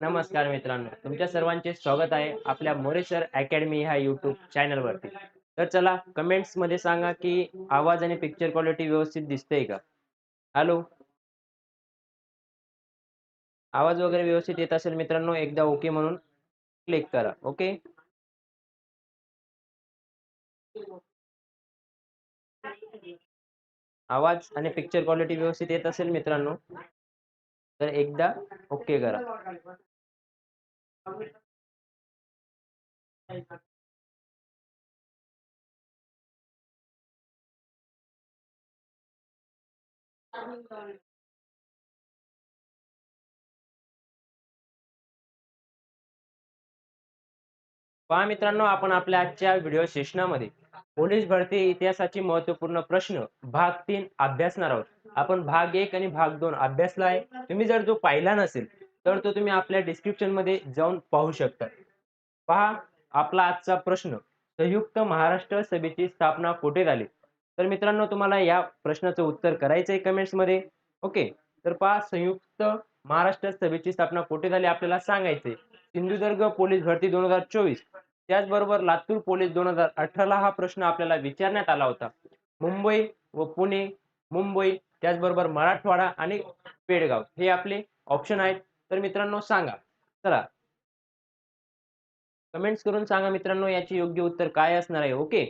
नमस्कार मित्रांनो तुमच्या सर्वांचे स्वागत आहे आपल्या मोरेश्वर अकॅडमी ह्या युट्यूब चॅनलवरती. तर चला कमेंट्समध्ये सांगा की आवाज आणि पिक्चर क्वालिटी व्यवस्थित दिसतेय का? हॅलो आवाज वगैरे व्यवस्थित येत असेल मित्रांनो एकदा ओके म्हणून क्लिक करा ओके? आवाज आणि पिक्चर क्वालिटी व्यवस्थित येत असेल मित्रांनो तर एकदा ओके करा. पहा मित्रांनो आपण आपल्या आजच्या व्हिडिओ सेशनामध्ये पोलीस भरती इतिहासाची महत्त्वपूर्ण प्रश्न भाग तीन अभ्यासणार आहोत. आपण भाग एक आणि भाग दोन अभ्यासला आहे. तुम्ही जर जो पाहिला नसेल तर तो तुम्ही आपल्या डिस्क्रिप्शनमध्ये जाऊन पाहू शकता. पहा आपला आजचा प्रश्न. संयुक्त महाराष्ट्र सभेची स्थापना कुठे झाली? तर मित्रांनो तुम्हाला या प्रश्नाचं उत्तर करायचं आहे कमेंट्समध्ये. ओके तर पहा संयुक्त महाराष्ट्र सभेची स्थापना कुठे झाली आपल्याला सांगायचंय. सिंधुदुर्ग पोलीस भरती दोन हजार चोवीस. त्याचबरोबर लातूर पोलीस दोन हजार अठराला हा प्रश्न आपल्याला विचारण्यात आला होता. मुंबई व पुणे मुंबई त्याचबरोबर मराठवाडा आणि पेडगाव हे आपले ऑप्शन आहेत. तर मित्रांनो सांगा. चला. कमेंट्स करून सांगा मित्रांनो याचे योग्य उत्तर काय असणार आहे? ओके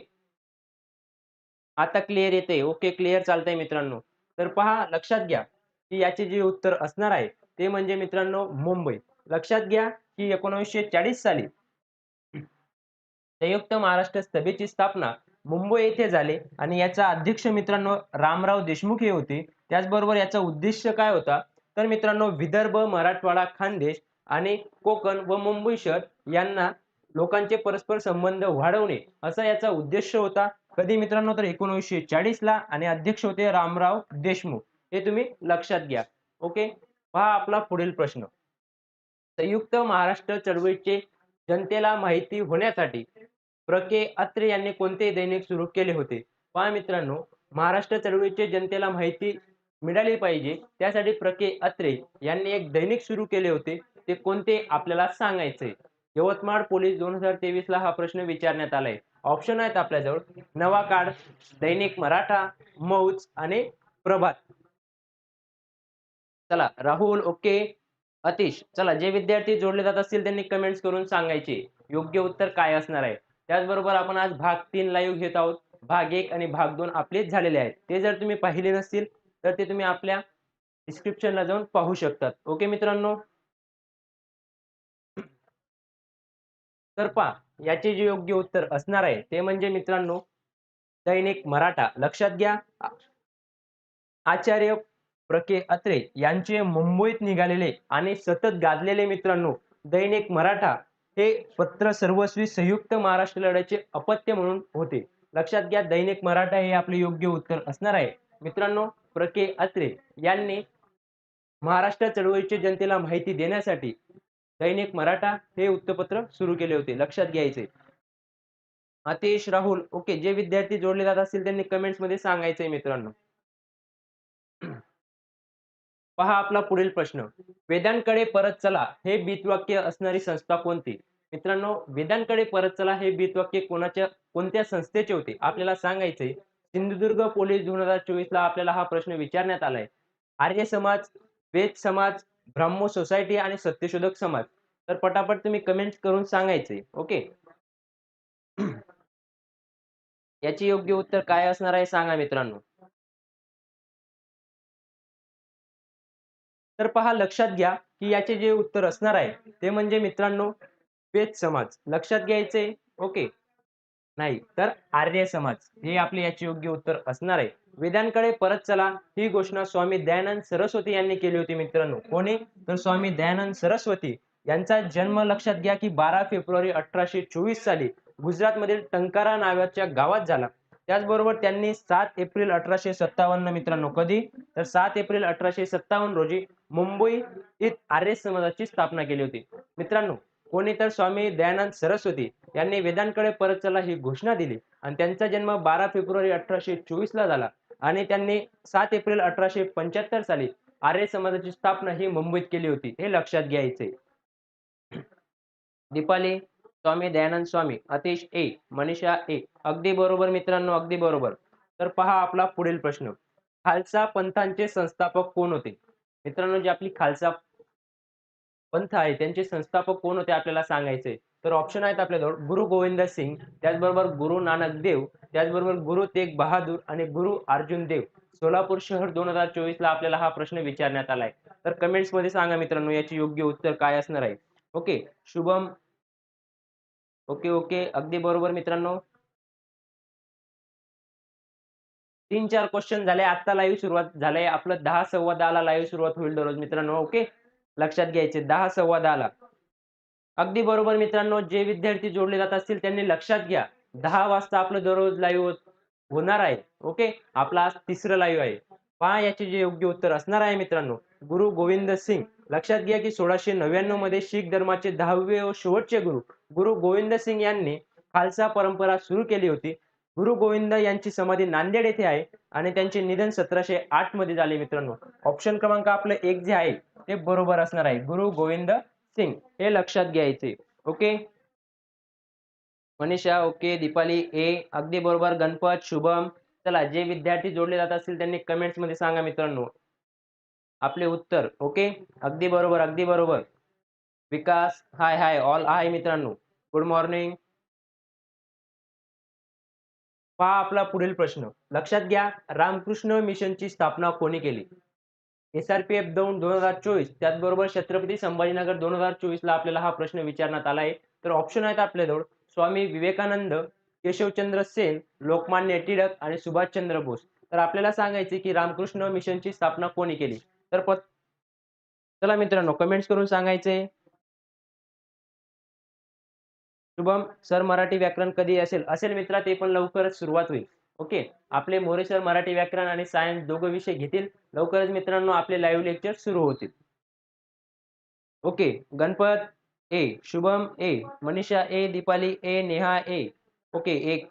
आता क्लिअर येते ओके क्लिअर चालतंय मित्रांनो. तर पहा लक्षात घ्या की याचे जे उत्तर असणार आहे ते म्हणजे मित्रांनो मुंबई. लक्षात घ्या की एकोणीसशे चाळीस साली संयुक्त महाराष्ट्र सभेची स्थापना मुंबई येथे झाले आणि याचा अध्यक्ष मित्रांनो रामराव देशमुख हे होते. त्याचबरोबर याचा उद्देश काय होता? तर मित्रांनो विदर्भ मराठवाडा खानदेश आणि कोकण व मुंबई शहर यांना लोकांचे परस्पर संबंध वाढवणे असा याचा उद्देश होता. कधी मित्रांनो? तर एकोणीसशे चाळीस ला आणि अध्यक्ष होते रामराव देशमुख. हे तुम्ही लक्षात घ्या. ओके? पहा आपला पुढील प्रश्न. संयुक्त महाराष्ट्र चळवळीचे जनतेला माहिती होण्यासाठी प्र के अत्रे यांनी कोणते दैनिक सुरू केले होते? पहा मित्रांनो महाराष्ट्र चळवळीचे जनतेला माहिती मिळाली पाहिजे. त्यासाठी प्र के अत्रे यांनी एक दैनिक सुरू केले होते. ते कोणते? आपल्याला सांगायचे यवतमाळ पोलीस दोन हजार तेवीस ला हा प्रश्न विचारण्यात आलाय. ऑप्शन आहेत आपल्याजवळ. नवा काळ दैनिक मराठा मौज आणि प्रभात. चला राहुल ओके. अतिश चला जे विद्यार्थी जोडले जात असतील त्यांनी कमेंट्स करून सांगायचे. योग्य उत्तर काय असणार आहे? त्याचबरोबर आपण आज भाग तीन लाईव्ह घेत आहोत. भाग एक आणि भाग दोन आपलेच झालेले आहेत. ते जर तुम्ही पाहिले नसतील तर ते तुम्ही आपल्या डिस्क्रिप्शनला जाऊन पाहू शकतात. ओके मित्रांनो? तर पहा याचे जे योग्य उत्तर असणार आहे ते म्हणजे मित्रांनो दैनिक मराठा. लक्षात घ्या आचार्य प्रके अत्रे यांचे मुंबईत निघालेले आणि सतत गाजलेले मित्रांनो दैनिक मराठा हे पत्र सर्वस्वी संयुक्त महाराष्ट्र लढ्याचे अपत्य म्हणून होते. लक्षात घ्या दैनिक मराठा हे आपले योग्य उत्तर असणार आहे. मित्रांनो प्रके अत्रे यांनी महाराष्ट्र चळवळीच्या जनतेला माहिती देण्यासाठी दैनिक मराठा हे वृत्तपत्र सुरू केले होते. लक्षात घ्यायचे. अतिश राहुल ओके जे विद्यार्थी जोडले जात असतील त्यांनी कमेंट्समध्ये सांगायचंय मित्रांनो. पहा आपला पुढील प्रश्न. वेदांकडे परत चला हे बीतवाक्य असणारी संस्था कोणती? मित्रांनो वेदांकडे परत चला हे बीतवाक्य कोणाच्या कोणत्या संस्थेचे होते? आपल्याला सांगायचे सिंधुदुर्ग पोलीस दोन हजार चोवीस ला आपल्याला हा प्रश्न विचारण्यात आलाय. आर्य समाज वेद समाज ब्राह्मो सोसायटी आणि सत्यशोधक समाज. तर पटापट तुम्ही कमेंट करून सांगायचे ओके? याचे योग्य उत्तर काय असणार आहे सांगा मित्रांनो. तर पहा लक्षात घ्या की याचे जे उत्तर असणार आहे ते म्हणजे मित्रांनो वेद समाज. लक्षात घ्यायचे? ओके. नाही तर आर्य समाज. हे आपले याचे योग्य उत्तर असणार आहे. वेदांकडे परत चला. ही घोषणा स्वामी दयानंद सरस्वती यांनी केली होती मित्रांनो. कोणी? तर स्वामी दयानंद सरस्वती. यांचा जन्म लक्षात घ्या की बारा फेब्रुवारी अठराशे चोवीस साली गुजरातमधील टंकारा नावाच्या गावात झाला. त्याचबरोबर त्यांनी सात एप्रिल अठराशे सत्तावन्न मित्रांनो कधी? तर सात एप्रिल अठराशे सत्तावन्न रोजी मुंबईत आर्य समाजाची स्थापना केली होती. मित्रांनो कोणी तर स्वामी दयानंद सरस्वती यांनी वेदांकडे परत चला ही घोषणा दिली आणि त्यांचा जन्म बारा फेब्रुवारी अठराशे चोवीस ला झाला आणि त्यांनी सात एप्रिल अठराशे पंच्याहत्तर साली आर्य समाजाची स्थापना ही मुंबईत केली होती हे लक्षात घ्यायचे. दीपाली स्वामी दयानंद स्वामी अतिश ए मनीषा ए अगदी बरोबर मित्रांनो अगदी बरोबर. तर पहा आपला पुढील प्रश्न. खालसा पंथांचे संस्थापक कोण होते? मित्रांनो जे आपली खालसा पंथ आहे त्यांचे संस्थापक कोण होते आपल्याला सांगायचे तर ऑप्शन आहेत आपल्याजवळ. गुरु गोविंद सिंग त्याचबरोबर गुरु नानक देव त्याचबरोबर गुरु तेग बहादूर आणि गुरु अर्जुन देव. सोलापूर शहर दोन हजार चोवीस ला आपल्याला हा प्रश्न विचारण्यात आलाय. तर कमेंट्समध्ये सांगा मित्रांनो याचे योग्य उत्तर काय असणार आहे? ओके शुभम. ओके ओके अगदी बरोबर मित्रांनो. तीन चार क्वेश्चन झाले आता लाईव्ह सुरुवात झालंय. आपलं दहा सव्वा दहाला लाईव्ह सुरुवात होईल दररोज मित्रांनो ओके लक्षात घ्यायचे दहा सव्वा दहाला. अगदी बरोबर मित्रांनो जे विद्यार्थी जोडले जात असतील त्यांनी लक्षात घ्या. दहा वाजता आपलं दररोज लाईव्ह होणार आहे ओके आपला आज तिसरं लाईव्ह आहे. पहा याचे जे योग्य उत्तर असणार आहे मित्रांनो. गुरु गोविंद सिंग लक्षात घ्या की सोळाशे नव्याण्णवमध्ये शीख धर्माचे दहावे व शेवटचे गुरु गुरु गोविंद सिंग यांनी खालसा परंपरा सुरू केली होती. गुरु गोविंद यांची समाधी नांदेड येथे आहे आणि त्यांचे निधन सतराशे आठमध्ये झाले मित्रांनो. ऑप्शन क्रमांक आपलं एक जे आहे ते बरोबर असणार आहे. गुरु गोविंद सिंग हे लक्षात घ्यायचे. Okay Manisha okay Deepali A अगदी बरोबर. गणपत शुभम. चला जे विद्यार्थी जोडले जात असतील त्यांनी कमेंट्समध्ये सांगा मित्रांनो. आपले उत्तर ओके अगदी बरोबर अगदी बरोबर. विकास हाय हाय ऑल हाय मित्रांनो. गुड मॉर्निंग पहा आपला पुढील प्रश्न. लक्षात घ्या रामकृष्ण मिशनची स्थापना कोणी केली? एस आर पी एफ दोन दोन हजार चोवीस. त्याचबरोबर छत्रपती संभाजीनगर दोन हजार चोवीस ला आपल्याला हा प्रश्न विचारण्यात आला आहे. तर ऑप्शन आहेत आपल्याजवळ. स्वामी विवेकानंद केशवचंद्र सेन लोकमान्य टिळक आणि सुभाषचंद्र बोस. तर आपल्याला सांगायचे की रामकृष्ण मिशनची स्थापना कोणी केली? तर प चला मित्रांनो कमेंट्स करून सांगायचे शुभम सर मराठी व्याकरण कधी असेल? असेल मित्रा ते पण लवकरच सुरुवात होईल. ओके? आपले मोरे सर मराठी व्याकरण आणि सायन्स दोघं विषय घेतील. लवकरच मित्रांनो आपले लाईव्ह लेक्चर सुरू होतील. Okay? Ganpat A Shubham A Manisha A Deepali A Neha A. Okay? एक.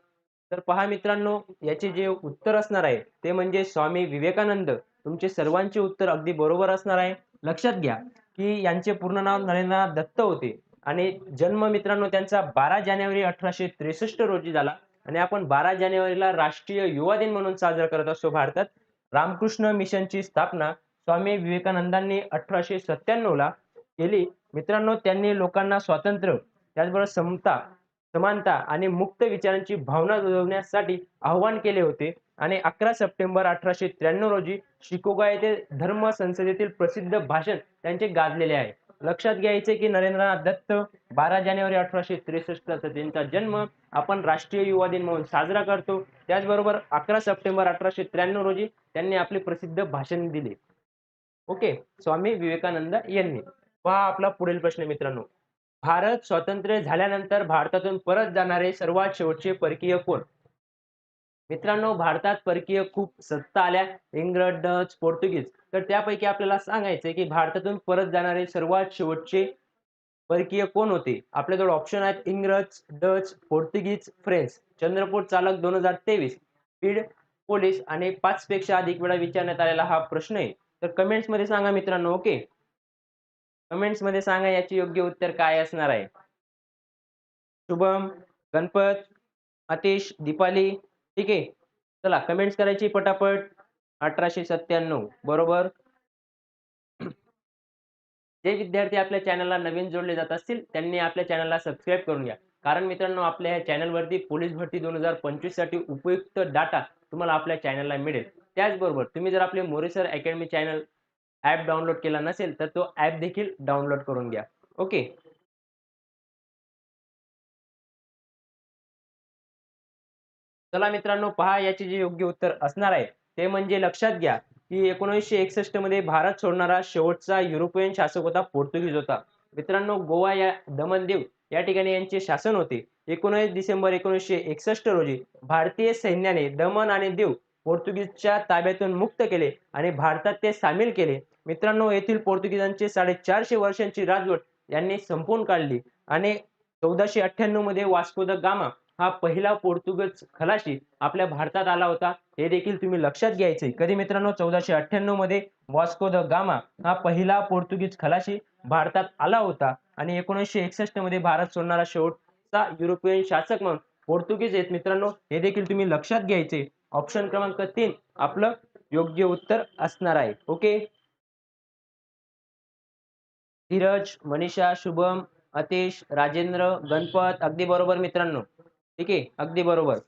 तर पहा मित्रांनो याचे जे उत्तर असणार आहे ते म्हणजे स्वामी विवेकानंद. तुमचे सर्वांचे उत्तर अगदी बरोबर असणार आहे. लक्षात घ्या की यांचे पूर्ण नाव नरेंद्रनाथ दत्त होते. आणि जन्म मित्रांनो त्यांचा बारा जानेवारी अठराशे त्रेसष्ट रोजी झाला. आणि आपण बारा जानेवारीला राष्ट्रीय युवा दिन म्हणून साजरा करत असतो भारतात. रामकृष्ण मिशनची स्थापना स्वामी विवेकानंदांनी अठराशे सत्त्याण्णव ला केली. मित्रांनो त्यांनी लोकांना स्वातंत्र्य त्याचबरोबर समता समानता आणि मुक्त विचारांची भावना रुजवण्यासाठी आव्हान केले होते. आणि अकरा सप्टेंबर अठराशे त्र्याण्णव रोजी शिकोगा येथे धर्म संसदेतील प्रसिद्ध भाषण त्यांचे गाजलेले आहे. लक्षात घ्यायचे की नरेंद्रनाथ दत्त बारा जानेवारी अठराशे त्रेसष्ट त्यांचा जन्म आपण राष्ट्रीय युवा दिन म्हणून साजरा करतो. त्याचबरोबर अकरा सप्टेंबर अठराशे त्र्याण्णव रोजी त्यांनी आपले प्रसिद्ध भाषण दिले. ओके स्वामी विवेकानंद यांनी. पहा आपला पुढील प्रश्न मित्रांनो. भारत स्वातंत्र्य झाल्यानंतर भारतातून परत जाणारे सर्वात शेवटचे परकीय कोण? मित्रांनो भारतात परकीय खूप सत्ता आल्या इंग्रज डच पोर्तुगीज. तर त्यापैकी आपल्याला सांगायचंय की भारतातून परत जाणारे सर्वात शेवटचे परकीय कोण होते? आपल्याजवळ ऑप्शन आहेत इंग्रज डच पोर्तुगीज फ्रेंच. चंद्रपूर चालक दोन हजार तेवीस पीड पोलीस आणि पाच पेक्षा अधिक वेळा विचारण्यात आलेला हा प्रश्न आहे. तर कमेंट्समध्ये सांगा मित्रांनो ओके? कमेंट्समध्ये सांगा याचे योग्य उत्तर काय असणार आहे? शुभम गणपत अतिश दीपाली ठीक आहे. चला कमेंट्स करायची पटापट. अठराशे सत्त्याण्णव बरोबर? जे विद्यार्थी आपल्या चॅनलला नवीन जोडले जात असतील त्यांनी आपल्या चॅनलला सबस्क्राईब करून घ्या. कारण मित्रांनो आपल्या या चॅनलवरती पोलीस भरती दोन हजार पंचवीससाठी उपयुक्त डाटा तुम्हाला आपल्या चॅनलला मिळेल. त्याचबरोबर तुम्ही जर आपले More sir academy channel app download केला नसेल तर तो ऍप देखील डाउनलोड करून घ्या. ओके चला मित्रांनो पहा याचे जे योग्य उत्तर असणार आहे. ते म्हणजे लक्षात घ्या की एकोणीसशे एकसष्टमध्ये भारत सोडणारा शेवटचा युरोपियन शासक होता पोर्तुगीज होता. मित्रांनो गोवा या दमनदेव या ठिकाणी यांचे शासन होते. एकोणीस डिसेंबर एकोणीसशे एकसष्ट रोजी भारतीय सैन्याने दमन आणि देव पोर्तुगीजच्या ताब्यातून मुक्त केले आणि भारतात ते सामील केले. मित्रांनो येथील पोर्तुगीजांचे साडेचारशे वर्षांची राजवट यांनी संपवून काढली आणि चौदाशे अठ्ठ्याण्णवमध्ये वास्को द गामा हा पहिला पोर्तुगीज खलाशी आपल्या भारतात आला होता. हे देखील तुम्ही लक्षात घ्यायचे कधी मित्रांनो चौदाशे अठ्ठ्याण्णवमध्ये वास्को द गामा हा पहिला पोर्तुगीज खलाशी भारतात आला होता. आणि एकोणीसशे एकसष्टमध्ये भारत सोडणारा शेवटचा युरोपियन शासक म्हणून पोर्तुगीज आहेत मित्रांनो. हे देखील तुम्ही लक्षात घ्यायचे ऑप्शन क्रमांक तीन आपलं योग्य उत्तर असणार आहे. ओके? धीरज मनीषा शुभम अतिश राजेंद्र गणपत अगदी बरोबर मित्रांनो. ठीक आहे? अगदी बरोबर.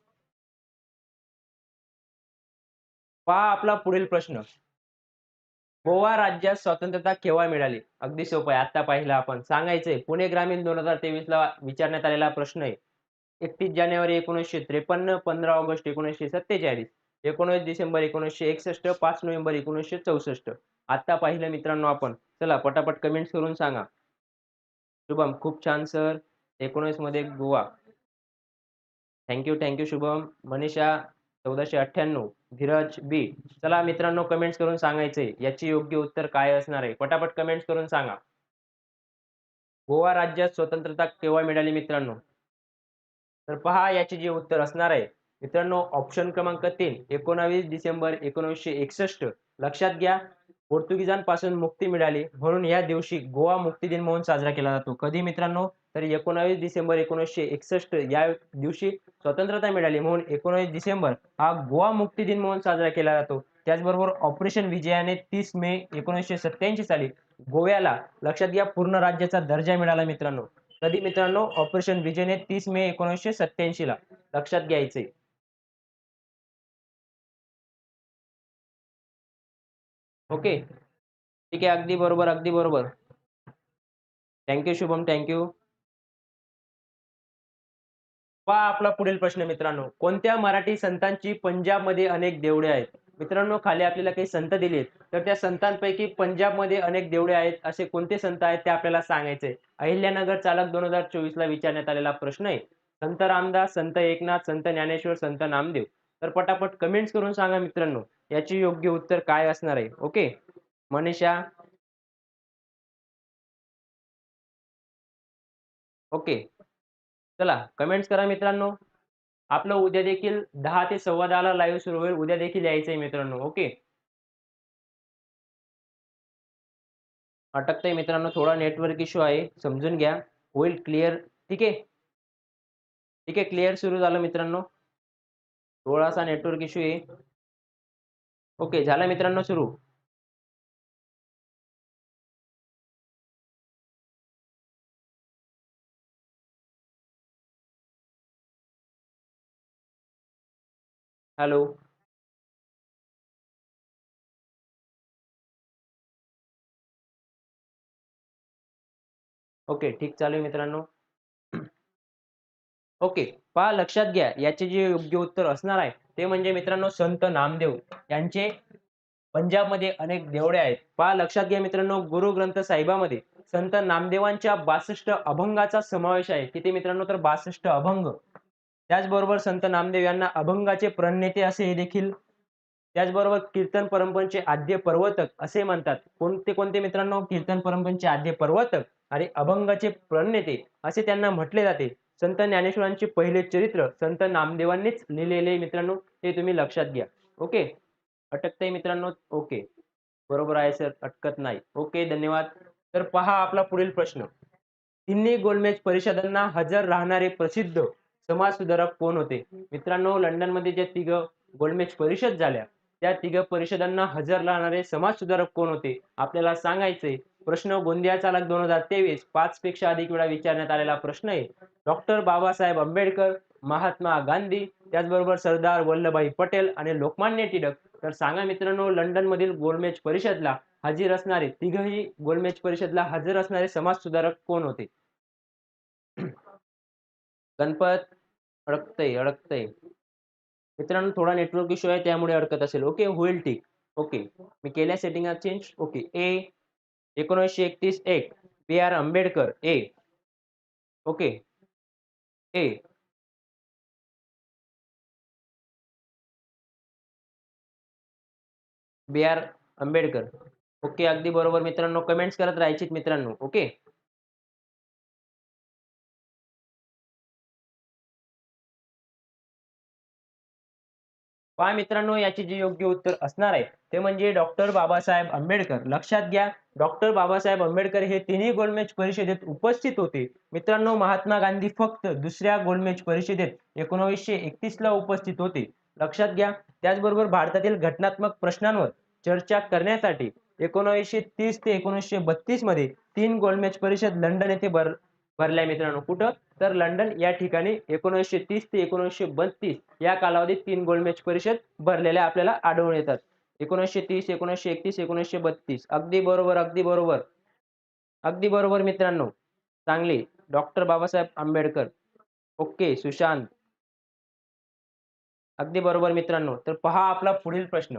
पहा आपला पुढील प्रश्न. गोवा राज्यात स्वतंत्रता केव्हा मिळाली? अगदी सोपं आहे. आता पाहिलं आपण. सांगायचंय पुणे ग्रामीण दोन हजार तेवीस ला विचारण्यात आलेला प्रश्न आहे. एकतीस जानेवारी एकोणीसशे त्रेपन्न पंधरा ऑगस्ट एकोणीसशे सत्तेचाळीस एकोणीस डिसेंबर एकोणीसशे एकसष्ट पाच नोव्हेंबर एकोणीसशे चौसष्ट. आता पाहिलं मित्रांनो आपण. चला पटापट कमेंट्स करून सांगा. शुभम खूप छान सर एकोणीसमध्ये Goa. Thank you thank you Shubham. Manisha चौदाशे अठ्ठ्याण्णव. धीरज बी चला मित्रांनो कमेंट्स करून सांगायचे. याची योग्य उत्तर काय असणार आहे? पटापट कमेंट्स करून सांगा. गोवा राज्यात स्वतंत्रता केव्हा मिळाली मित्रांनो? तर पहा याचे जे उत्तर असणार आहे. मित्रांनो ऑप्शन क्रमांक तीन एकोणावीस डिसेंबर एकोणीसशे एकसष्ट. लक्षात घ्या पोर्तुगीजांपासून मुक्ती मिळाली. म्हणून या दिवशी गोवा मुक्ती दिन म्हणून साजरा केला जातो. कधी मित्रांनो? तर एकोणावीस डिसेंबर एकोणीसशे एकसष्ट या दिवशी स्वतंत्रता मिळाली. म्हणून एकोणावीस डिसेंबर हा गोवा मुक्ती दिन म्हणून साजरा केला जातो. त्याचबरोबर ऑपरेशन विजयाने तीस मे एकोणीसशे सत्याऐंशी साली गोव्याला लक्षात घ्या पूर्ण राज्याचा दर्जा मिळाला मित्रांनो. कधी मित्रांनो? ऑपरेशन विजयने तीस मे एकोणीसशे सत्याऐंशी ला. लक्षात घ्यायचे ओके. ठीक आहे. अगदी बरोबर अगदी बरोबर. थँक्यू शुभम. थँक्यू पहा आपला पुढील प्रश्न मित्रांनो. कोणत्या मराठी संतांची पंजाबमध्ये अनेक देवळे आहेत? मित्रांनो खाली आपल्याला काही संत दिलेत. तर त्या संतांपैकी पंजाबमध्ये अनेक देवळे आहेत. असे कोणते संत आहेत ते आपल्याला सांगायचे अहिल्यानगर चालक दोन हजार चोवीस ला विचारण्यात आलेला प्रश्न आहे. संत रामदास संत एकनाथ संत ज्ञानेश्वर संत नामदेव. तर पटापट कमेंट्स करून सांगा मित्रांनो. याचे योग्य उत्तर काय असणार आहे? ओके? मनीषा? ओके. चला कमेंट्स करा मित्रांनो. आपलं उद्या देखील दहा ते सव्वा दहाला लाईव्ह सुरू होईल. उद्या देखील यायचंय मित्रांनो ओके अटकतंय मित्रांनो थोडा नेटवर्क इश्यू आहे. समजून घ्या. होईल क्लिअर ठीक आहे? ठीक आहे क्लिअर सुरू झालं मित्रांनो. थोडासा नेटवर्क इश्यू आहे. ओके झाला मित्रांनो सुरू. हॅलो. ओके ठीक चालू आहे मित्रांनो. ओके पहा लक्षात घ्या याचे जे योग्य उत्तर असणार आहे ते म्हणजे मित्रांनो संत नामदेव यांचे पंजाबमध्ये अनेक देवळे आहेत. पहा लक्षात घ्या मित्रांनो गुरु ग्रंथ साहिबामध्ये संत नामदेवांच्या बासष्ट अभंगाचा समावेश आहे. किती मित्रांनो तर बासष्ट अभंग. त्याचबरोबर संत नामदेव यांना अभंगाचे प्रणेते असे हे देखील त्याचबरोबर कीर्तन परंपरेचे आद्य पर्वतक असे म्हणतात. कोणते कोणते मित्रांनो? कीर्तन परंपरेचे आद्य पर्वतक आणि अभंगाचे प्रणेते असे त्यांना म्हटले जाते. संत ज्ञानेश्वरांचे पहिले चरित्र संत नामदेवांनीच लिहिलेले मित्रांनो ते तुम्ही लक्षात घ्या. ओके? अटकते मित्रांनो? ओके. बरोबर आहे सर अटकत नाही. ओके धन्यवाद. तर पहा आपला पुढील प्रश्न. तिन्ही गोलमेज परिषदांना हजर राहणारे प्रसिद्ध समाज सुधारक कोण होते? मित्रांनो लंडनमध्ये ज्या तिघ गोलमेज परिषद झाल्या त्या तिघ परिषदांना हजर राहणारे समाज सुधारक कोण होते? आपल्याला सांगायचे प्रश्न गोंदिया चालक दोन हजार तेवीस पाच पेक्षा अधिक वेळा विचारण्यात आलेला प्रश्न आहे. डॉक्टर बाबासाहेब आंबेडकर महात्मा गांधी त्याचबरोबर सरदार वल्लभभाई पटेल आणि लोकमान्य टिळक. तर सांगा मित्रांनो लंडन मधील गोलमेज परिषदला हजर असणारे तिघही गोलमेज परिषदला हजर असणारे समाज सुधारक कोण होते? गणपत अडकतंय अडकतंय. मित्रांनो थोडा नेटवर्क इश्यू आहे त्यामुळे अडकत असेल. ओके होईल ठीक. ओके मी केल्या सेटिंग चेंज ओके ए एकोणीसशे एकतीस एक. B R Ambedkar. A okay A B R Ambedkar. Okay अगदी बरोबर मित्रांनो. कमेंट्स करत राहायचे मित्रांनो. ओके पहा मित्रांनो याचे जे योग्य उत्तर असणार आहे ते म्हणजे डॉक्टर बाबासाहेब आंबेडकर. लक्षात घ्या डॉक्टर बाबासाहेब आंबेडकर हे तिन्ही गोलमेज परिषदेत उपस्थित होते. मित्रांनो महात्मा गांधी फक्त दुसऱ्या गोलमेज परिषदेत एकोणीसशे एकतीसला उपस्थित होते. लक्षात घ्या त्याचबरोबर भारतातील घटनात्मक प्रश्नांवर चर्चा करण्यासाठी एकोणीसशे तीस ते एकोणीसशे बत्तीसमध्ये तीन गोलमेज परिषद लंडन येथे भर भरल्या मित्रांनो. कुठं? तर लंडन या ठिकाणी एकोणीसशे तीस ते एकोणीसशे बत्तीस या कालावधीत तीन गोलमेज परिषद भरलेल्या आपल्याला आढळून येतात. एकोणीसशे तीस एकोणीसशे एकतीस एकोणीसशे बत्तीस. अगदी बरोबर अगदी बरोबर. अगदी बरोबर मित्रांनो. चांगले. डॉक्टर बाबासाहेब आंबेडकर. ओके सुशांत. अगदी बरोबर मित्रांनो. तर पहा आपला पुढील प्रश्न.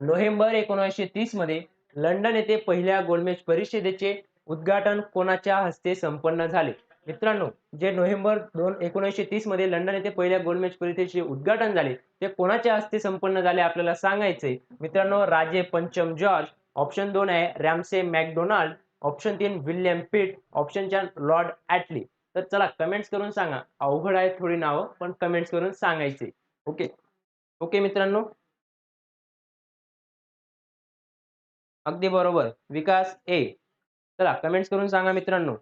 नोव्हेंबर एकोणीसशे तीसमध्ये लंडन येथे पहिल्या गोलमेज परिषदेचे उद्घाटन कोणाच्या हस्ते संपन्न झाले? मित्रांनो जे नोव्हेंबर दोन एकोणीसशे तीसमध्ये लंडन येथे पहिल्या गोलमेज परिषदेचे उद्घाटन झाले ते कोणाच्या हस्ते संपन्न झाले आपल्याला सांगायचंय? मित्रांनो राजे पंचम जॉर्ज ऑप्शन दोन आहे रॅमसे मॅकडोनाल्ड ऑप्शन तीन विल्यम पिट ऑप्शन चार लॉर्ड ऍटली तर चला कमेंट्स करून सांगा. अवघड आहे थोडी नावं पण कमेंट्स करून सांगायचे ओके. ओके मित्रांनो. अगदी बरोबर. विकास ए. चला कमेंट्स करून सांगा मित्रांनो.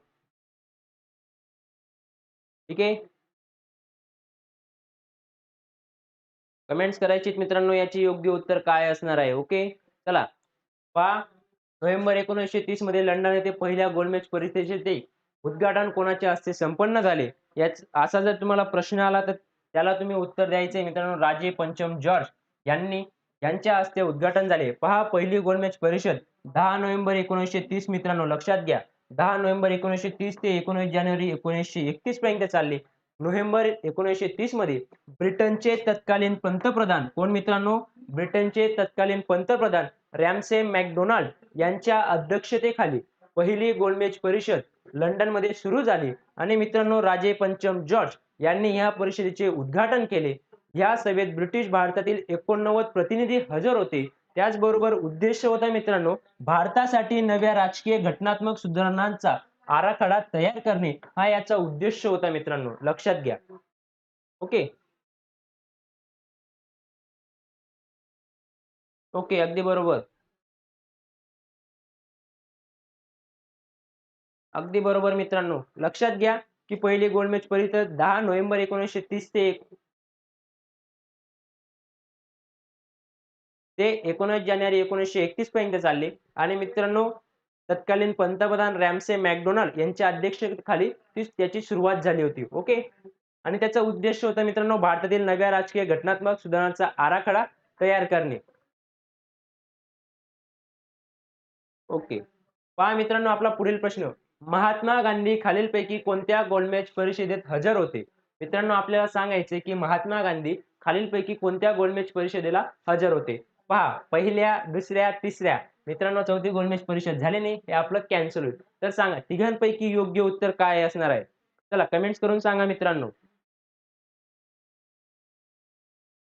ठीक आहे? कमेंट्स करायची मित्रांनो याचे योग्य उत्तर काय असणार आहे? ओके चला. पहा. नोव्हेंबर एकोणीसशे तीसमध्ये लंडन येथे पहिल्या गोलमेज परिषदेचे उद्घाटन कोणाच्या हस्ते संपन्न झाले? याच असा जर तुम्हाला प्रश्न आला तर त्याला तुम्ही उत्तर द्यायचे मित्रांनो राजे पंचम जॉर्ज यांनी. यांच्या हस्ते उद्घाटन झाले. पहा पहिली गोलमेज परिषद. दहा नोव्हेंबर एकोणीसशे तीस मित्रांनो लक्षात घ्या. दहा नोव्हेंबर एकोणीसशे तीस ते एकोणीस जानेवारी एकोणीसशे एकतीस पर्यंत चालले. नोव्हेंबर एकोणीसशे तीसमध्ये ब्रिटनचे तत्कालीन पंतप्रधान कोण मित्रांनो? ब्रिटनचे तत्कालीन पंतप्रधान रॅमसे मॅकडोनाल्ड यांच्या अध्यक्षतेखाली पहिली गोलमेज परिषद लंडनमध्ये सुरू झाली. आणि मित्रांनो राजे पंचम जॉर्ज यांनी या परिषदेचे उद्घाटन केले. या सभेत ब्रिटिश भारतातील एकोणनव्वद प्रतिनिधी हजर होते. त्याचबरोबर उद्देश होता मित्रांनो भारतासाठी नव्या राजकीय घटनात्मक सुधारणांचा आराखडा तयार करणे हा याचा उद्देश होता मित्रांनो. लक्षात घ्या. ओके? ओके अगदी बरोबर. अगदी बरोबर मित्रांनो. लक्षात घ्या की पहिली गोलमेज परिषद दहा नोव्हेंबर एकोणीसशे तीस ते ते एकोणीस जानेवारी एकोणीसशे एकतीस पर्यंत चालले. आणि मित्रांनो तत्कालीन पंतप्रधान रॅमसे मॅकडोनाल्ड यांच्या अध्यक्षतेखाली ती त्याची सुरुवात झाली होती. ओके? आणि त्याचा उद्देश होता मित्रांनो भारतातील नव्या राजकीय घटनात्मक सुधारणांचा आराखडा तयार करणे. ओके? पहा मित्रांनो आपला पुढील प्रश्न. महात्मा गांधी खालीलपैकी कोणत्या गोलमेज परिषदेत हजर होते? मित्रांनो आपल्याला सांगायचे की महात्मा गांधी खालीलपैकी कोणत्या गोलमेज परिषदेला हजर होते? पहा पहिल्या दुसऱ्या तिसऱ्या मित्रांनो चौथी गोलमेज परिषद झाली नाही हे आपलं कॅन्सल होईल. तर सांगा तिघांपैकी योग्य उत्तर काय असणार आहे? चला कमेंट्स करून सांगा मित्रांनो.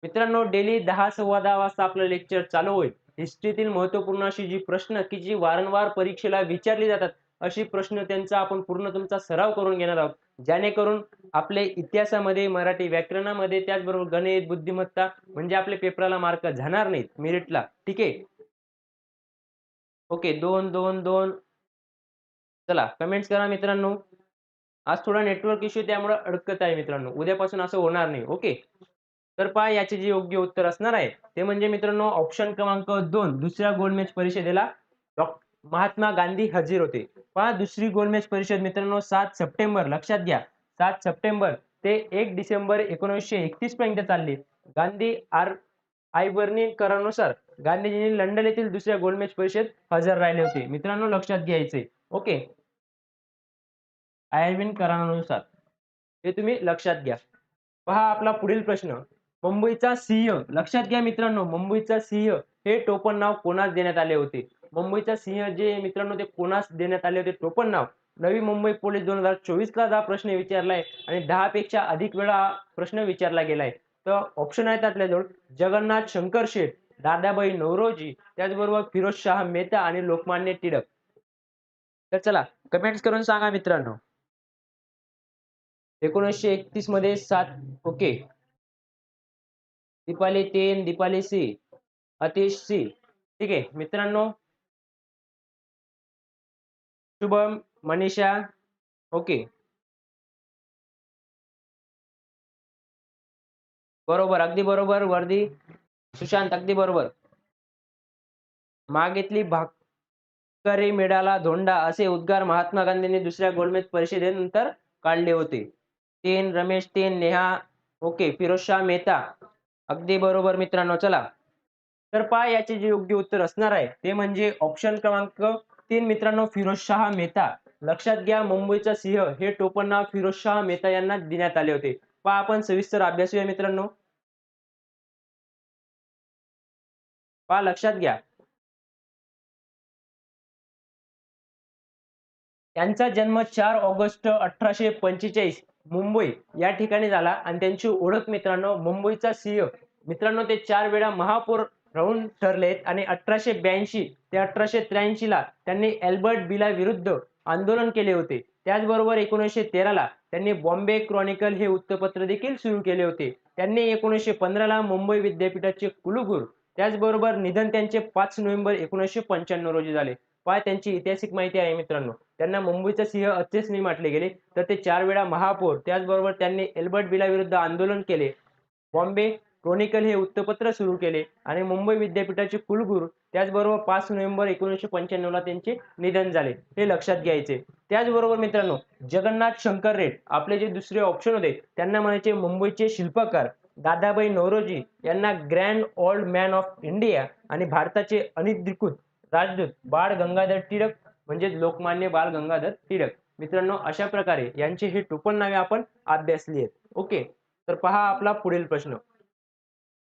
मित्रांनो डेली दहा सव्वा दहा वाजता आपलं लेक्चर चालू होईल. हिस्ट्रीतील महत्त्वपूर्ण अशी जी प्रश्न की जी वारंवार परीक्षेला विचारली जातात अशी प्रश्न त्यांचा आपण पूर्ण तुमचा सराव करून घेणार आहोत. जेणेकरून आपले इतिहासामध्ये मराठी व्याकरणामध्ये त्याचबरोबर गणित बुद्धिमत्ता म्हणजे आपले पेपराला मार्क जाणार नाहीत मेरिटला ठीक आहे? ओके दोन दोन दोन. चला कमेंट्स करा मित्रांनो. आज थोडा नेटवर्क इश्यू त्यामुळे अडकत आहे मित्रांनो. उद्यापासून असं होणार नाही ओके? तर पहा याचे जे योग्य उत्तर असणार आहे ते म्हणजे मित्रांनो ऑप्शन क्रमांक दोन दुसऱ्या गोलमेज परिषदेला महात्मा गांधी हजर होते. पहा दुसरी गोलमेज परिषद मित्रांनो सात सप्टेंबर लक्षात घ्या. सात सप्टेंबर ते एक डिसेंबर एकोणीसशे एकतीस पर्यंत चालली. गांधी आर आयबर्नी करानुसार गांधीजींनी लंडन येथील दुसऱ्या गोलमेज परिषद हजर राहिले होते. मित्रांनो लक्षात घ्यायचे ओके. आयर्विन करारानुसार हे तुम्ही लक्षात घ्या. पहा आपला पुढील प्रश्न. मुंबईचा सिंह लक्षात घ्या मित्रांनो मुंबईचा सिंह हे टोपण नाव कोणास देण्यात आले होते? मुंबईचा सिंह जे मित्रांनो ते कोणास देण्यात आले होते टोपण नाव. नवी मुंबई पोलीस दोन हजार चोवीसला हा प्रश्न विचारलाय आणि दहा पेक्षा अधिक वेळा प्रश्न विचारला गेलाय. तर ऑप्शन आहेत आपल्याजवळ. जगन्नाथ शंकर शेठ दादाबाई नवरोजी त्याचबरोबर फिरोज शाह मेहता आणि लोकमान्य टिळक. तर चला कमेंट्स करून सांगा मित्रांनो. एकोणीसशे एकतीसमध्ये सात ओके. दीपाली तीन दीपाली सी अतिश सी. ठीक आहे मित्रांनो. शुभम मनीषा ओके. बरोबर अगदी बरोबर वर्दी. सुशांत अगदी बरोबर. मागेतली भाकरी मिळाला धोंडा असे उद्गार महात्मा गांधींनी दुसऱ्या गोलमेज परिषदेनंतर काढले होते. तीन रमेश तीन नेहा ओके फिरोजशाह मेहता. अगदी बरोबर मित्रांनो चला. तर पहा याचे जे योग्य उत्तर असणार आहे ते म्हणजे ऑप्शन क्रमांक तीन मित्रांनो फिरोज शाह मेहता. लक्षात घ्या मुंबईचा सिंह हे टोपण नाव फिरोजशाह मेहता यांना देण्यात आले होते. पहा आपण सविस्तर अभ्यासूया मित्रांनो. पहा लक्षात घ्या. त्यांचा जन्म चार ऑगस्ट अठराशे पंचेचाळीस मुंबई या ठिकाणी झाला. आणि त्यांची ओळख मित्रांनो मुंबईचा सिंह. मित्रांनो ते चार वेळा महापौर राहून ठरलेत आणि अठराशे ब्याऐंशी ते अठराशे त्र्याऐंशीला त्यांनी एल्बर्ट बिला विरुद्ध आंदोलन केले होते. त्याचबरोबर एकोणीसशे तेराला त्यांनी बॉम्बे क्रॉनिकल हे वृत्तपत्र देखील सुरू केले होते. त्यांनी एकोणीसशे पंधराला मुंबई विद्यापीठाचे कुलगुरू त्याचबरोबर निधन त्यांचे पाच नोव्हेंबर एकोणीसशे पंच्याण्णव रोजी झाले. पहा त्यांची ऐतिहासिक माहिती आहे मित्रांनो. त्यांना मुंबईचा सिंह असेच नाही म्हटले गेले तर ते चार वेळा महापौर त्याचबरोबर त्यांनी एल्बर्ट बिला विरुद्ध आंदोलन केले. बॉम्बे क्रॉनिकल हे वृत्तपत्र सुरू केले आणि मुंबई विद्यापीठाचे कुलगुरू त्याचबरोबर पाच नोव्हेंबर एकोणीसशे पंच्याण्णवला त्यांचे निधन झाले हे लक्षात घ्यायचे. त्याचबरोबर मित्रांनो जगन्नाथ शंकर रेड आपले जे दुसरे ऑप्शन होते त्यांना म्हणायचे मुंबईचे शिल्पकार दादाबाई नौरोजी यांना grand old man of India आणि भारताचे अनिधिकृत राजदूत बाळ गंगाधर टिळक म्हणजे लोकमान्य बाळ गंगाधर टिळक. मित्रांनो अशा प्रकारे यांचे हे टोपण नावे आपण अभ्यासली आहेत. ओके तर पहा आपला पुढील प्रश्न.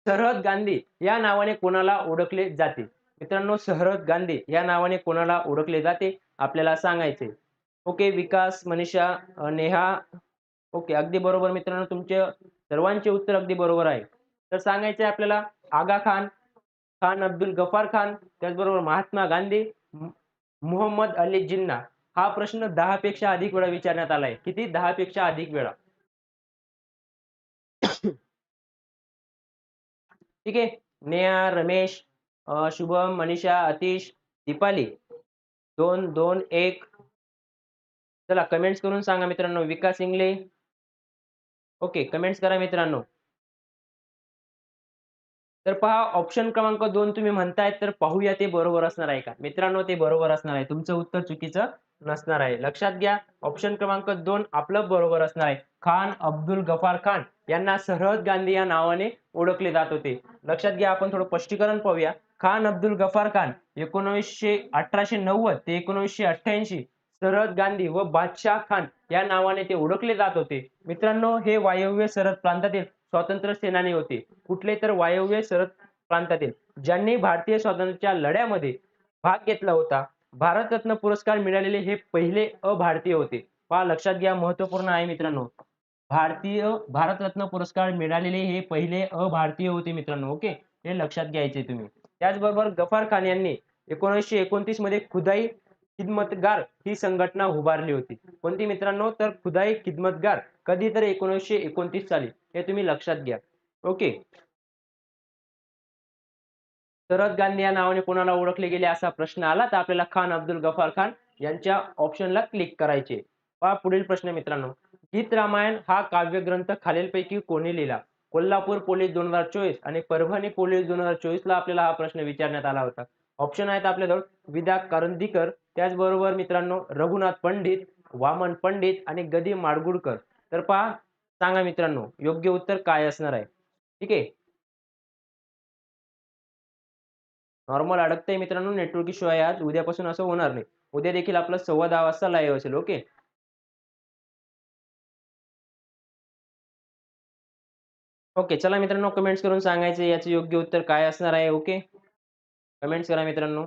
सरहद गांधी या नावाने कोणाला ओळखले जाते? मित्रांनो सरहद गांधी या नावाने कोणाला ओळखले जाते? आपल्याला सांगायचे ओके विकास मनीषा नेहा. ओके अगदी बरोबर मित्रांनो तुमचे सर्वांचे उत्तर अगदी बरोबर आहे. तर सांगायचे आपल्याला आगा खान खान अब्दुल गफार खान त्याचबरोबर महात्मा गांधी मोहम्मद अली जिन्ना. हा प्रश्न दहा पेक्षा अधिक वेळा विचारण्यात आलाय. किती? दहा पेक्षा अधिक वेळा. ठीक आहे. नेहा रमेश शुभम मनीषा अतिश दीपाली. दोन दोन एक. चला कमेंट्स करून सांगा मित्रांनो. विकास इंगले ओके कमेंट्स करा मित्रांनो. तर पहा ऑप्शन क्रमांक दोन तुम्ही म्हणताय तर पाहूया ते बरोबर असणार आहे का? मित्रांनो ते बरोबर असणार आहे. तुमचं उत्तर चुकीचं नसणार आहे. लक्षात घ्या ऑप्शन क्रमांक दोन आपलं बरोबर असणार आहे. खान अब्दुल गफार खान. यांना सरहद गांधी या नावाने ओळखले जात होते. लक्षात घ्या आपण थोडं स्पष्टीकरण पाहूया. खान अब्दुल गफार खान एकोणीसशे अठराशे नव्वद ते एकोणीसशे अठ्ठ्याऐंशी सरहद गांधी व बादशाह खान या नावाने ते ओळखले जात होते. मित्रांनो हे वायव्य सरहद प्रांतातील स्वातंत्र्य सेनानी होते. कुठले तर वायव्य सरहद प्रांतातील ज्यांनी भारतीय स्वातंत्र्याच्या लढ्यामध्ये भाग घेतला होता. भारतरत्न पुरस्कार मिळालेले हे पहिले अभारतीय होते. पहा लक्षात घ्या महत्त्वपूर्ण आहे मित्रांनो. भारतीय भारतरत्न पुरस्कार मिळालेले हे पहिले अभारतीय होते मित्रांनो ओके? हे लक्षात घ्यायचे तुम्ही. त्याचबरोबर गफार खान यांनी एकोणीसशे एकोणतीसमध्ये खुदाई खिदमतगार ही संघटना उभारली होती. कोणती मित्रांनो? तर खुदाई खिदमतगार कधी तर एकोणीसशे एकोणतीस साली. हे तुम्ही लक्षात घ्या. ओके? शरद गांधी या नावाने कोणाला ओळखले गेले असा प्रश्न आला तर आपल्याला खान अब्दुल गफार खान यांच्या ऑप्शनला क्लिक करायचे. पहा पुढील प्रश्न मित्रांनो. गीत रामायण हा काव्यग्रंथ खालीलपैकी कोणी लिहिला? कोल्हापूर पोलीस दोन हजार चोवीस आणि परभणी पोलीस दोन हजार चोवीस ला आपल्याला हा प्रश्न विचारण्यात आला होता. ऑप्शन आहेत आपल्याजवळ. विदा करंदीकर त्याचबरोबर मित्रांनो रघुनाथ पंडित वामन पंडित आणि गदी माडगुडकर तर पहा सांगा मित्रांनो योग्य उत्तर काय असणार आहे? ठीक आहे? नॉर्मल अडकतंय मित्रांनो नेटवर्क इश्यू आहे आज. उद्यापासून असं होणार नाही. उद्या देखील आपलं सव्वा दहा वाजता लाईव्ह असेल ओके ओके चला मित्रांनो कमेंट्स करून सांगायचं याचं योग्य उत्तर काय असणार आहे ओके कमेंट्स करा मित्रांनो.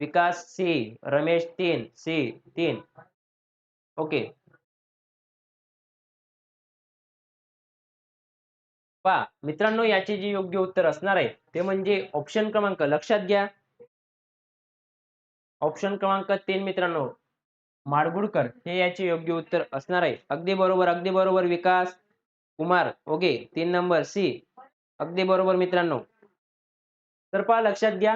विकास सी रमेश तीन सी तीन. ओके पा मित्रांनो याचे जे योग्य उत्तर असणार आहे ते म्हणजे ऑप्शन क्रमांक लक्षात घ्या. ऑप्शन क्रमांक तीन मित्रांनो माडगुडकर हे याचे योग्य उत्तर असणार आहे. अगदी बरोबर अगदी बरोबर विकास. कुमार ओके तीन नंबर सी. अगदी बरोबर मित्रांनो. तर पहा लक्षात घ्या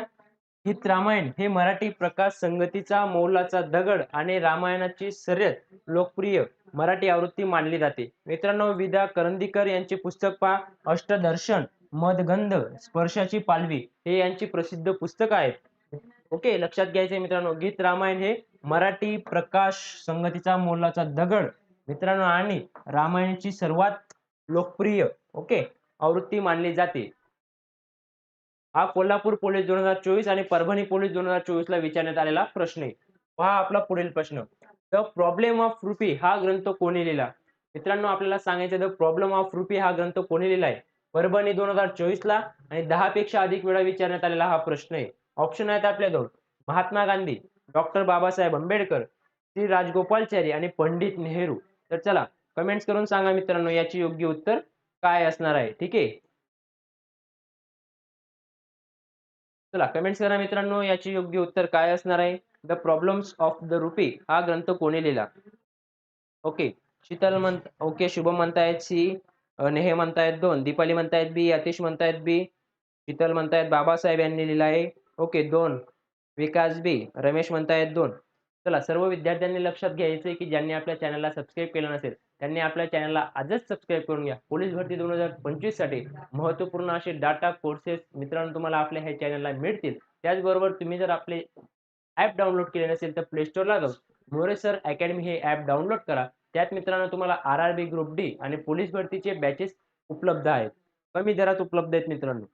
हित रामायण हे मराठी प्रकाश संगतीचा मौलाचा दगड आणि रामायणाची सर्वात लोकप्रिय मराठी आवृत्ती मानली जाते. मित्रांनो विदा करंदीकर यांचे पुस्तक पहा अष्टदर्शन मदगंध स्पर्शाची पालवी हे यांची प्रसिद्ध पुस्तक आहेत. ओके लक्षात घ्यायचे मित्रांनो गीत रामायण हे मराठी प्रकाश संगतीचा मोलाचा दगड मित्रांनो आणि रामायणाची सर्वात लोकप्रिय ओके आवृत्ती मानली जाते. हा कोल्हापूर पोलीस दोन हजार चोवीस आणि परभणी पोलीस दोन हजार चोवीस ला विचारण्यात आलेला प्रश्न आहे. पहा आपला पुढील प्रश्न. द प्रॉब्लेम ऑफ रुपी हा ग्रंथ कोणी लिहिला? मित्रांनो आपल्याला सांगायचं द प्रॉब्लेम ऑफ रुपी हा ग्रंथ कोणी लिहिला आहे? परभणी दोन हजार चोवीस ला आणि दहा पेक्षा अधिक वेळा विचारण्यात आलेला हा प्रश्न आहे. ऑप्शन आहेत आपल्याजवळ. महात्मा गांधी डॉक्टर बाबासाहेब आंबेडकर श्री राजगोपालचारी आणि पंडित नेहरू. तर चला कमेंट्स करून सांगा मित्रांनो याचे योग्य उत्तर काय असणार आहे ठीक आहे? चला कमेंट्स करा मित्रांनो याचे योग्य उत्तर काय असणार आहे? The problems of the rupee हा ग्रंथ कोणी लिहिला? ओके शीतल म्हणत ओके शुभम म्हणतायत सी नेहे म्हणतायत दोन दीपाली म्हणतायत बी अतिश म्हणतायत बी शीतल म्हणतायत बाबासाहेब यांनी लिहिला आहे. ओके दोन विकास बी रमेश म्हणतायत दोन. चला सर्व विद्यार्थ्यांनी लक्षात घ्यायचे की ज्यांनी आपल्या चॅनलला सबस्क्राईब केलं नसेल त्यांनी आपल्या चॅनलला आजच सबस्क्राईब करून घ्या. पोलीस भरती दोन हजार पंचवीससाठी महत्त्वपूर्ण असे डाटा कोर्सेस मित्रांनो तुम्हाला आपल्या ह्या चॅनलला मिळतील. त्याचबरोबर तुम्ही जर आपले ॲप डाउनलोड केले नसेल तर प्ले स्टोअरला जाऊन मोरे सर अकॅडमी हे ॲप डाउनलोड करा. त्यात मित्रांनो तुम्हाला R R B group D आणि पोलीस भरतीचे बॅचेस उपलब्ध आहेत. कमी दरात उपलब्ध आहेत मित्रांनो.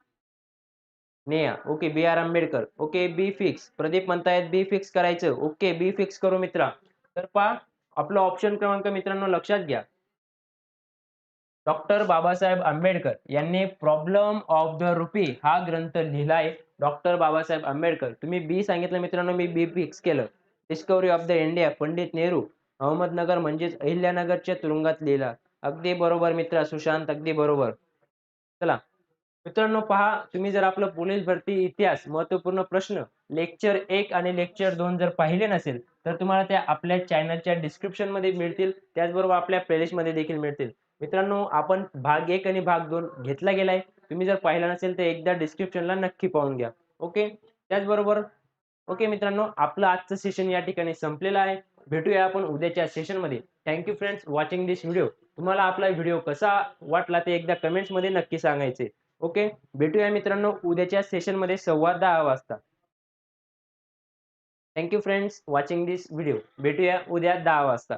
Neha okay B R Ambedkar okay B fix. Pradeep म्हणतायत बी फिक्स करायचं. ओके बी फिक्स करू मित्रा. तर पहा आपलं ऑप्शन क्रमांक मित्रांनो लक्षात घ्या. डॉक्टर बाबासाहेब आंबेडकर यांनी प्रॉब्लेम ऑफ द रुपी हा ग्रंथ लिहिलाय. डॉक्टर बाबासाहेब आंबेडकर. तुम्ही बी सांगितलं मित्रांनो मी बी फिक्स केलं. Discovery of the India Pandit Nehru Ahmednagar म्हणजेच अहिल्यानगरच्या तुरुंगात लिहिला. अगदी बरोबर मित्र सुशांत अगदी बरोबर. चला. मित्रांनो पहा तुम्ही जर आपलं पोलीस भरती इतिहास महत्त्वपूर्ण प्रश्न लेक्चर एक आणि लेक्चर दोन जर पाहिले नसेल तर तुम्हाला त्या आपल्या चॅनलच्या डिस्क्रिप्शनमध्ये मिळतील. त्याचबरोबर आपल्या प्लेलिस्टमध्ये देखील मिळतील. मित्रांनो आपण भाग एक आणि भाग दोन घेतला गेलाय. तुम्ही जर पाहिला नसेल तर एकदा डिस्क्रिप्शनला नक्की पाहून घ्या. ओके त्याचबरोबर ओके मित्रांनो आपलं आजचं सेशन या ठिकाणी संपलेलं आहे. भेटूया आपण उद्याच्या सेशनमध्ये thank you friends watching this video तुम्हाला आपला व्हिडिओ कसा वाटला ते एकदा कमेंट्समध्ये नक्की सांगायचे. ओके भेटूया मित्रांनो उद्याच्या सेशनमध्ये सव्वा दहा वाजता. Thank you friends watching this video भेटूया उद्या दहा वाजता.